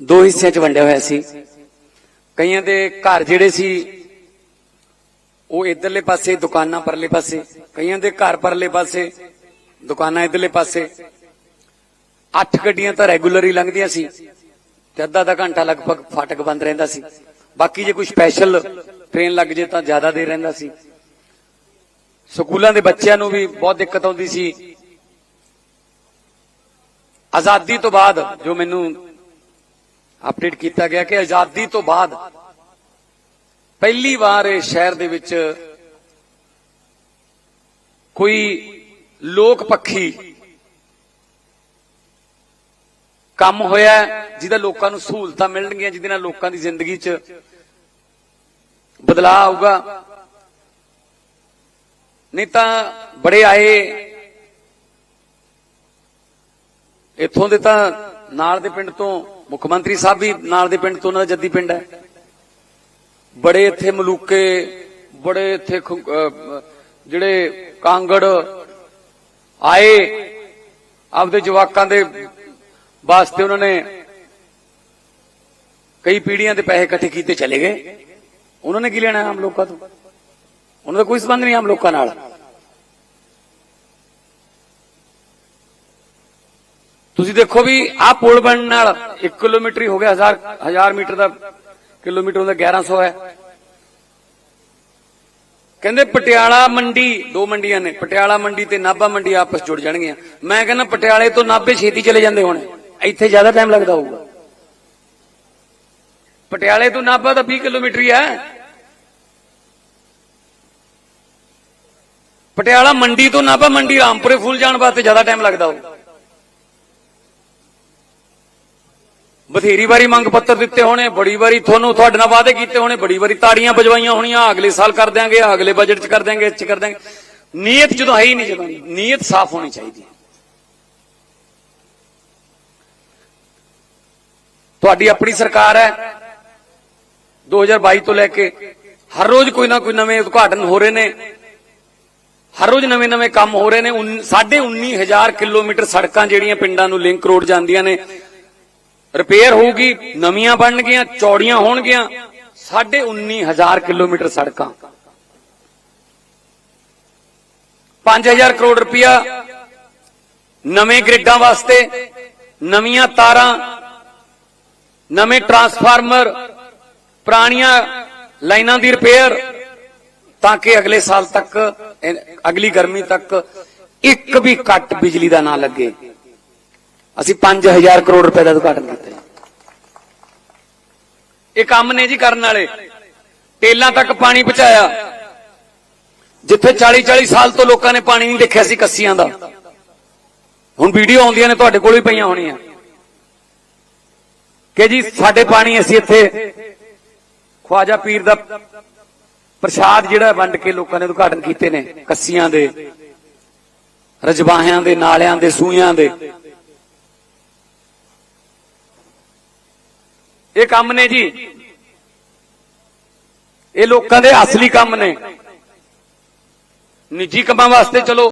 ਦੋ ਹਿੱਸਿਆਂ 'ਚ ਵੰਡਿਆ ਹੋਇਆ ਸੀ। ਕਈਆਂ ਦੇ ਘਰ ਜਿਹੜੇ ਸੀ, ਉਹ ਇਧਰਲੇ ਪਾਸੇ, ਦੁਕਾਨਾਂ ਪਰਲੇ ਪਾਸੇ, ਕਈਆਂ ਦੇ ਘਰ ਪਰਲੇ ਪਾਸੇ, ਦੁਕਾਨਾਂ ਇਧਰਲੇ ਪਾਸੇ। ਅੱਠ ਗੱਡੀਆਂ ਤਾਂ ਰੈਗੂਲਰ ਹੀ ਲੰਘਦੀਆਂ ਸੀ ਤੇ ਅੱਧਾ ਅੱਧਾ ਘੰਟਾ ਲਗਭਗ ਫਾਟਕ ਬੰਦ ਰਹਿੰਦਾ ਸੀ। ਬਾਕੀ ਜੇ ਕੋਈ ਸਪੈਸ਼ਲ ਟ੍ਰੇਨ ਲੱਗ ਜੇ ਤਾਂ ਜ਼ਿਆਦਾ ਦੇਰ ਰਹਿੰਦਾ ਸੀ। ਸਕੂਲਾਂ ਦੇ ਬੱਚਿਆਂ ਨੂੰ ਵੀ ਬਹੁਤ ਦਿੱਕਤ ਆਉਂਦੀ ਸੀ। ਆਜ਼ਾਦੀ ਤੋਂ ਬਾਅਦ ਜੋ ਮੈਨੂੰ ਅਪਡੇਟ ਕੀਤਾ ਗਿਆ ਕਿ ਆਜ਼ਾਦੀ ਤੋਂ ਬਾਅਦ ਪਹਿਲੀ ਵਾਰ ਇਹ ਸ਼ਹਿਰ ਦੇ ਵਿੱਚ ਕੋਈ ਲੋਕ ਪੱਖੀ ਕੰਮ ਹੋਇਆ ਜਿਹਦਾ ਲੋਕਾਂ ਨੂੰ ਸਹੂਲਤਾਂ ਮਿਲਣਗੀਆਂ, ਜਿਹਦੇ ਨਾਲ ਲੋਕਾਂ ਦੀ ਜ਼ਿੰਦਗੀ 'ਚ ਬਦਲਾਅ ਆਊਗਾ। ਨਹੀਂ ਤਾਂ ਬੜੇ ਆਏ ਇੱਥੋਂ ਦੇ ਤਾਂ ਨਾਲ ਦੇ ਪਿੰਡ ਤੋਂ ਮੁੱਖ ਮੰਤਰੀ ਸਾਹਿਬ ਵੀ ਨਾਲ ਦੇ ਪਿੰਡ ਤੋਂ ਉਹਨਾਂ ਦਾ ਜੱਦੀ ਪਿੰਡ ਹੈ। ਬੜੇ ਇੱਥੇ ਮਲੂਕੇ, ਬੜੇ ਇੱਥੇ ਜਿਹੜੇ ਕਾਂਗੜ ਆਏ, ਆਪਦੇ ਜਵਾਕਾਂ ਦੇ ਵਾਸਤੇ ਉਹਨਾਂ ਨੇ ਕਈ ਪੀੜੀਆਂ ਦੇ ਪੈਸੇ ਇਕੱਠੇ ਕੀਤੇ ਚਲੇ ਗਏ। ਉਹਨਾਂ ਨੇ ਕੀ ਲੈਣਾ ਆਮ ਲੋਕਾਂ ਤੋਂ? ਉਹਨਾਂ ਦਾ ਕੋਈ ਸੰਬੰਧ ਨਹੀਂ ਆਮ ਲੋਕਾਂ ਨਾਲ। ਤੁਸੀਂ ਦੇਖੋ ਵੀ ਆਹ ਪੁਲ ਬਣਨ ਨਾਲ 1 ਕਿਲੋਮੀਟਰ ਹੀ ਹੋ ਗਿਆ 1000 1000 ਮੀਟਰ ਦਾ ਕਿਲੋਮੀਟਰ ਹੁੰਦਾ 1100 ਹੈ। ਕਹਿੰਦੇ ਪਟਿਆਲਾ ਮੰਡੀ, ਦੋ ਮੰਡੀਆਂ ਨੇ, ਪਟਿਆਲਾ ਮੰਡੀ ਤੇ ਨਾਭਾ ਮੰਡੀ ਆਪਸ ਜੁੜ ਜਾਣਗੀਆਂ। ਮੈਂ ਕਹਿੰਦਾ ਪਟਿਆਲੇ ਤੋਂ ਨਾਭੇ ਛੇਤੀ ਚਲੇ ਜਾਂਦੇ ਹੋਣੇ, ਇੱਥੇ ਜ਼ਿਆਦਾ ਟਾਈਮ ਲੱਗਦਾ ਹੋਊਗਾ। ਪਟਿਆਲੇ ਤੋਂ ਨਾਭਾ ਤਾਂ 20 ਕਿਲੋਮੀਟਰ ਹੀ ਹੈ। ਪਟਿਆਲਾ ਮੰਡੀ ਤੋਂ ਨਾਭਾ ਮੰਡੀ ਰਾਮਪੁਰੇ ਫੁੱਲ ਜਾਣ ਵਾਸਤੇ ਜ਼ਿਆਦਾ ਟਾਈਮ ਲੱਗਦਾ ਹੋਊਗਾ। ਬਥੇਰੀ ਵਾਰੀ ਮੰਗ ਪੱਤਰ ਦਿੱਤੇ ਹੋਣੇ, ਬੜੀ ਵਾਰੀ ਤੁਹਾਨੂੰ ਤੁਹਾਡੇ ਨਾਲ ਵਾਅਦੇ ਕੀਤੇ ਹੋਣੇ, ਬੜੀ ਵਾਰੀ ਤਾੜੀਆਂ ਵਜਵਾਈਆਂ ਹੋਣੀਆਂ, ਅਗਲੇ ਸਾਲ ਕਰ ਦਿਆਂਗੇ, ਅਗਲੇ ਬਜਟ 'ਚ ਕਰ ਦਿਆਂਗੇ ਇੱਚ ਕਰ ਦਿਆਂਗੇ। ਨੀਅਤ ਜਦੋਂ ਹੈ ਹੀ ਨਹੀਂ ਜਦੋਂ, ਨੀਅਤ ਸਾਫ਼ ਹੋਣੀ ਚਾਹੀਦੀ ਹੈ। ਤੁਹਾਡੀ ਆਪਣੀ ਸਰਕਾਰ ਹੈ। 2022 ਤੋਂ ਲੈ ਕੇ ਹਰ ਰੋਜ਼ ਕੋਈ ਨਾ ਕੋਈ ਨਵੇਂ ਉਦਘਾਟਨ ਹੋ ਰਹੇ ਨੇ। ਹਰ ਰੋਜ਼ ਨਵੇਂ-ਨਵੇਂ ਕੰਮ ਹੋ ਰਹੇ ਨੇ। ਉਨ- ਸਾਢੇ 19000 ਕਿਲੋਮੀਟਰ ਸੜਕਾਂ ਜਿਹੜੀਆਂ ਪਿੰਡਾਂ ਨੂੰ ਲਿੰਕ ਰੋਡ ਜਾਂਦੀਆਂ ਨੇ। ਰਿਪੇਅਰ ਹੋਊਗੀ, ਨਵੀਆਂ ਬਣਨਗੀਆਂ ਚੌੜੀਆਂ ਹੋਣਗੀਆਂ। ਸਾਢੇ 19000 ਕਿਲੋਮੀਟਰ ਸੜਕਾਂ। 5000 ਕਰੋੜ ਰੁਪਇਆ ਨਵੇਂ ਗ੍ਰਿਡਾਂ ਵਾਸਤੇ, ਨਵੀਆਂ ਤਾਰਾਂ, ਨਵੇਂ ਟਰਾਂਸਫਾਰਮਰ, ਪੁਰਾਣੀਆਂ ਲਾਈਨਾਂ ਦੀ ਰਿਪੇਅਰ, ਤਾਂ ਕਿ ਅਗਲੇ ਸਾਲ ਤੱਕ ਅਗਲੀ ਗਰਮੀ ਤੱਕ ਇੱਕ ਵੀ ਕੱਟ ਬਿਜਲੀ ਦਾ ਨਾ ਲੱਗੇ। ਅਸੀਂ 5000 ਕਰੋੜ ਰੁਪਏ ਦਾ ਉਦਘਾਟਨ ਕੀਤਾ। ਇਹ ਕੰਮ ਨੇ ਜੀ ਕਰਨ ਵਾਲੇ। ਟੇਲਾਂ ਤੱਕ ਪਾਣੀ ਪਹੁੰਚਾਇਆ। ਜਿੱਥੇ 40 40 ਸਾਲ ਤੋਂ ਲੋਕਾਂ ਨੇ ਪਾਣੀ ਨਹੀਂ ਦੇਖਿਆ ਸੀ ਕੱਸੀਆਂ ਦਾ। ਹੁਣ ਵੀਡੀਓ ਆਉਂਦੀਆਂ ਨੇ, ਤੁਹਾਡੇ ਕੋਲ ਵੀ ਪਈਆਂ ਹੋਣੀਆਂ। ਕਿ ਜੀ, ਸਾਡੇ ਪਾਣੀ ਅਸੀਂ ਇੱਥੇ ਖਵਾਜਾ ਪੀਰ ਦਾ ਪ੍ਰਸ਼ਾਦ ਜਿਹੜਾ ਵੰਡ ਕੇ ਲੋਕਾਂ ਨੇ ਉਦਘਾਟਨ ਕੀਤੇ ਨੇ, ਕੱਸੀਆਂ ਦੇ, ਰਜਵਾਹਿਆਂ ਦੇ, ਨਾਲਿਆਂ ਦੇ ਸੂਈਆਂ ਦੇ। ਇਹ ਕੰਮ ਨੇ ਜੀ। ਇਹ ਲੋਕਾਂ ਦੇ ਅਸਲੀ ਕੰਮ ਨੇ। ਨਿੱਜੀ ਕੰਮਾਂ ਵਾਸਤੇ ਚਲੋ।